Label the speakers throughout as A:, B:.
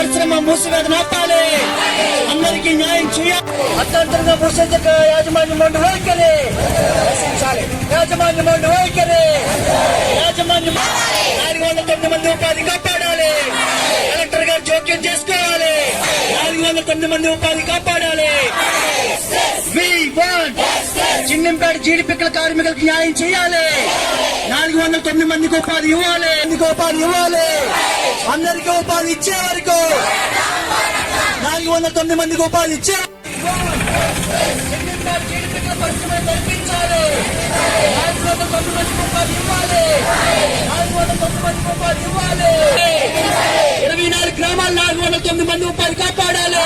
A: పరిశ్రమ మూసివేత ఆపాలి అందరికీ న్యాయం చేయాలి అత్యంతరంగా మూసేందుకు యాజమాన్య మండలి వైఖరి. రక్షించాలి యాజమాన్య మండలి వైఖరి. యాజమాన్య నాలుగు వందల తొమ్మిది మంది ఉపాధి కాపాడాలి. కలెక్టర్ గారు జోక్యం చేసుకోవాలి. నాలుగు వందల తొమ్మిది మంది ఉపాధి కాపాడాలి. చిన్నంపేట జీడిపిక్కల కార్మికులకు న్యాయం చేయాలి. నాలుగు వందల తొమ్మిది మందికి ఉపాధి ఇవ్వాలి. ఎందుకు ఉపాధి ఇవ్వాలి? అందరికీ ఉపాధి ఇచ్చే వరకు నాలుగు వందల తొమ్మిది మందికి ఉపాధి ఇచ్చే తొమ్మిది ఇవ్వాలి తొమ్మిది ఇవ్వాలి ఇరవై నాలుగు గ్రామాలు నాలుగు వందల తొమ్మిది మంది ఉపాధి కాపాడాలి.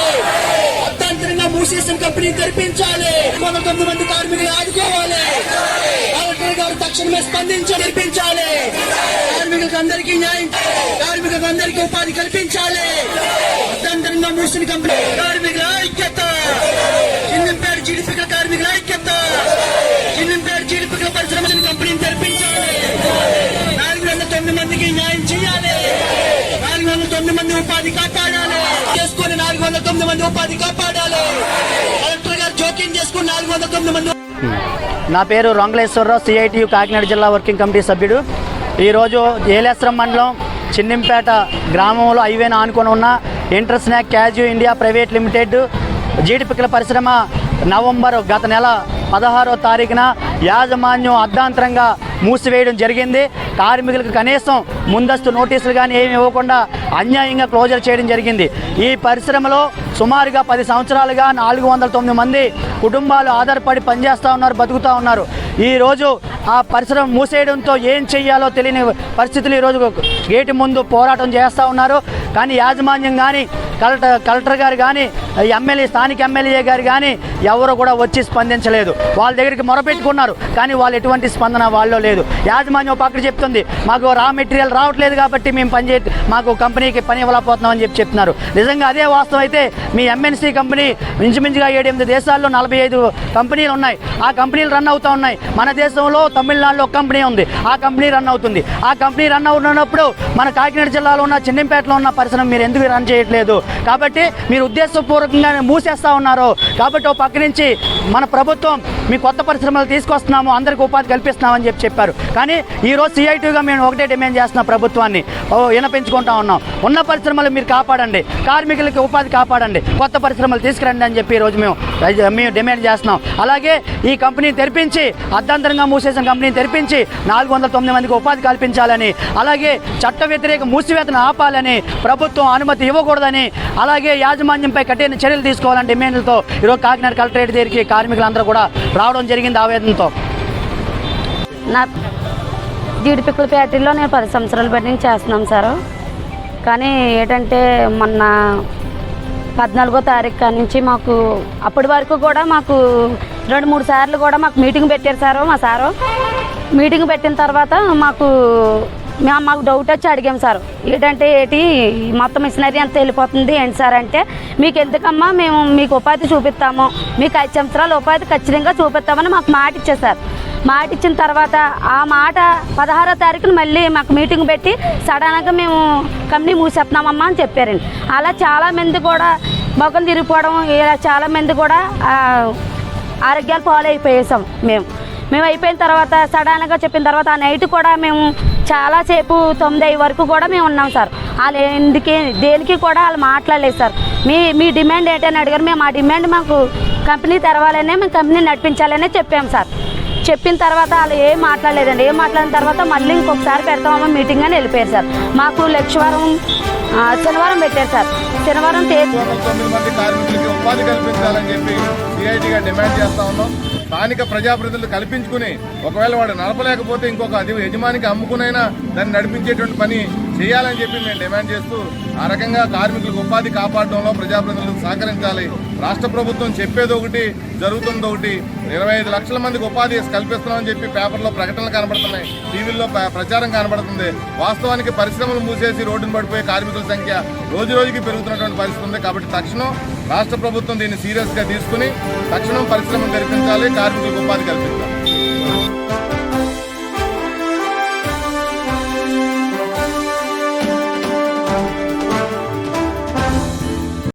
A: అర్థాంతరంగా మూసేసిన కంపెనీ తెరిపించాలి. వందల తొమ్మిది మంది కార్మికులు ఆదుకోవాలి. గారు తక్షణమే స్పందించి తెరిపించాలి కార్మికులకు అందరికీ న్యాయం కార్మికులకు అందరికీ ఉపాధి కల్పించాలి. అర్థాంతరంగా మూసిన కంపెనీ. కార్మికుల ఐక్యత. చిన్నంపేట జీడిపికల కార్మికుల ఐక్యత. చిన్నంపేట జీడిపికల పరిశ్రమ కంపెనీని తెరిపించాలి. నాలుగు వందల తొమ్మిది మందికి న్యాయం చేయాలి. నాలుగు వందల తొమ్మిది మంది ఉపాధి కాపాడాలి. చేసుకుని నాలుగు వందల తొమ్మిది మంది ఉపాధి కాపాడాలి. కలెక్టర్ గారు జోక్యం చేసుకుని నాలుగు వందల తొమ్మిది మంది
B: నా పేరు రొంగలేశ్వరరావు సిఐటియు కాకినాడ జిల్లా వర్కింగ్ కమిటీ సభ్యుడు. ఈరోజు ఏలేశ్వరం మండలం చిన్నింపేట గ్రామంలో హైవేను ఆనుకొని ఉన్న inter snack kaju India private limited జీడిపిక్కల పరిశ్రమ నవంబర్ గత నెల పదహారో తారీఖున యాజమాన్యం అర్ధాంతరంగా మూసివేయడం జరిగింది. కార్మికులకు కనీసం ముందస్తు నోటీసులు కానీ ఏమి ఇవ్వకుండా అన్యాయంగా క్లోజర్ చేయడం జరిగింది. ఈ పరిశ్రమలో సుమారుగా పది సంవత్సరాలుగా నాలుగు వందల తొమ్మిది మంది కుటుంబాలు ఆధారపడి పనిచేస్తూ ఉన్నారు బతుకుతూ ఉన్నారు. ఈరోజు ఆ పరిశ్రమ మూసేయడంతో ఏం చెయ్యాలో తెలియని పరిస్థితులు ఈరోజు గేటు ముందు పోరాటం చేస్తూ ఉన్నారు. కానీ యాజమాన్యం కానీ కలెక్టర్ కలెక్టర్ గారు కానీ ఎమ్మెల్యే స్థానిక ఎమ్మెల్యే గారు కానీ ఎవరు కూడా వచ్చి స్పందించలేదు. వాళ్ళ దగ్గరికి మొరపెట్టుకున్నారు. కానీ వాళ్ళు ఎటువంటి స్పందన వాళ్ళలో లేదు. యాజమాన్యం పక్కన చెప్తుంది మాకు రా మెటీరియల్ రావట్లేదు కాబట్టి మేము పని చే మాకు కంపెనీకి పని ఇవ్వలేకపోతున్నామని చెప్పి చెప్తున్నారు. నిజంగా అదే వాస్తవం అయితే మీ ఎంఎన్సీ కంపెనీ ఇంచుమించుగా ఏడెనిమిది దేశాల్లో నలభై ఐదు కంపెనీలు ఉన్నాయి. ఆ కంపెనీలు రన్ అవుతూ ఉన్నాయి. మన దేశంలో తమిళనాడులో ఒక కంపెనీ ఉంది. ఆ కంపెనీ రన్ అవుతుంది. ఆ కంపెనీ రన్ అవుతున్నప్పుడు మన కాకినాడ జిల్లాలో ఉన్న చిన్నంపేటలో ఉన్న పరిశ్రమ మీరు ఎందుకు రన్ చేయట్లేదు? కాబట్టి మీరు ఉద్దేశపూర్వకంగా మూసేస్తా ఉన్నారు. కాబట్టి ఓ పక్క నుంచి మన ప్రభుత్వం మీ కొత్త పరిశ్రమలు తీసుకొస్తున్నాము అందరికి ఉపాధి కల్పిస్తున్నామని చెప్పి చెప్పారు. కానీ ఈరోజు సిఐటీగా మేము ఒకటే డిమాండ్ చేస్తున్నాం ప్రభుత్వాన్ని ఓ వినపించుకుంటా ఉన్నాం. ఉన్న పరిశ్రమలు మీరు కాపాడండి. కార్మికులకి ఉపాధి కాపాడండి. కొత్త పరిశ్రమలు తీసుకురండి అని చెప్పి ఈరోజు మేము మేము డిమాండ్ చేస్తున్నాం. అలాగే ఈ కంపెనీని తెరిపించి అర్ధాంతరంగా మూసేసిన కంపెనీని తెరిపించి నాలుగు వందల తొమ్మిది మందికి ఉపాధి కల్పించాలని అలాగే చట్ట వ్యతిరేక మూసివేతను ఆపాలని ప్రభుత్వం అనుమతి ఇవ్వకూడదని అలాగే యాజమాన్యంపై కఠిన చర్యలు తీసుకోవాలని డిమాండ్లతో ఈరోజు కాకినాడ కలెక్టరేట్ దగ్గరికి కార్మికులందరూ కూడా రావడం జరిగింది ఆవేదనతో.
C: నా జీడిపిక్కుల ఫ్యాక్టరీలో నేను పది సంవత్సరాలు బట్టి నుంచి చేస్తున్నాం సార్. కానీ ఏంటంటే మొన్న పద్నాలుగో తారీఖు నుంచి మాకు అప్పటి వరకు కూడా మాకు రెండు మూడు సార్లు కూడా మాకు మీటింగ్ పెట్టారు సారు మా సారు. మీటింగ్ పెట్టిన తర్వాత మాకు మేము మాకు డౌట్ వచ్చి అడిగాం సార్. ఏంటంటే ఏంటి మొత్తం మిషనరీ అంతా వెళ్ళిపోతుంది ఏంటి సార్ అంటే మీకు ఎందుకమ్మా మేము మీకు ఉపాధి చూపిస్తాము. మీకు ఐదు సంవత్సరాలు ఉపాధి ఖచ్చితంగా చూపిస్తామని మాకు మాట ఇచ్చారు సార్. మాట ఇచ్చిన తర్వాత ఆ మాట పదహారో తారీఖున మళ్ళీ మాకు మీటింగ్ పెట్టి సడన్గా మేము కంపెనీ మూసేస్తున్నామమ్మా అని చెప్పారండి. అలా చాలామంది కూడా మొక్కలు తిరిగిపోవడం ఇలా చాలామంది కూడా ఆరోగ్యాలు పాలైపోయేసాం మేము. మేము అయిపోయిన తర్వాత సడన్గా చెప్పిన తర్వాత ఆ నైట్ కూడా మేము చాలాసేపు తొమ్మిది అయ్యే వరకు కూడా మేము ఉన్నాం సార్. వాళ్ళు ఎందుకే దేనికి కూడా వాళ్ళు మాట్లాడలేదు సార్. మీ మీ డిమాండ్ ఏంటని అడిగారు. మేము ఆ డిమాండ్ మాకు కంపెనీ తెరవాలనే మేము కంపెనీ నడిపించాలనే చెప్పాము సార్. చెప్పిన తర్వాత వాళ్ళు ఏం మాట్లాడలేదండి. ఏం మాట్లాడిన తర్వాత మళ్ళీ ఇంకొకసారి పెడతామమ్మా మీటింగ్ అని వెళ్ళిపోయారు సార్. మాకు లక్షవారం శనివారం పెట్టారు సార్. శనివారం
D: తొమ్మిది మంది కార్మికులకి ఉపాధి కల్పించాలని చెప్పి సిఐటిగా డిమాండ్ చేస్తా ఉన్నాం. స్థానిక ప్రజాప్రతినిధులు కల్పించుకుని ఒకవేళ వాడు నడపలేకపోతే ఇంకొక అది యజమానికి అమ్ముకునైనా దాన్ని నడిపించేటువంటి పని చేయాలని చెప్పి మేము డిమాండ్ చేస్తూ ఆ రకంగా కార్మికులకు ఉపాధి కాపాడడంలో ప్రజాప్రతినిధులకు సహకరించాలి. రాష్ట్ర ప్రభుత్వం చెప్పేది ఒకటి జరుగుతుంది ఒకటి. ఇరవై ఐదు లక్షల మందికి ఉపాధి కల్పిస్తున్నామని చెప్పి పేపర్లో ప్రకటనలు కనబడుతున్నాయి. టీవీల్లో ప్ర- ప్రచారం కనబడుతుంది. వాస్తవానికి పరిశ్రమలు మూసేసి రోడ్డును పడిపోయే కార్మికుల సంఖ్య రోజు రోజుకి పెరుగుతున్నటువంటి పరిస్థితి ఉంది. కాబట్టి తక్షణం రాష్ట్ర ప్రభుత్వం దీన్ని సీరియస్గా తీసుకుని తక్షణం పరిశ్రమలు తెరిపించాలి కార్మికులకు ఉపాధి కల్పించాలి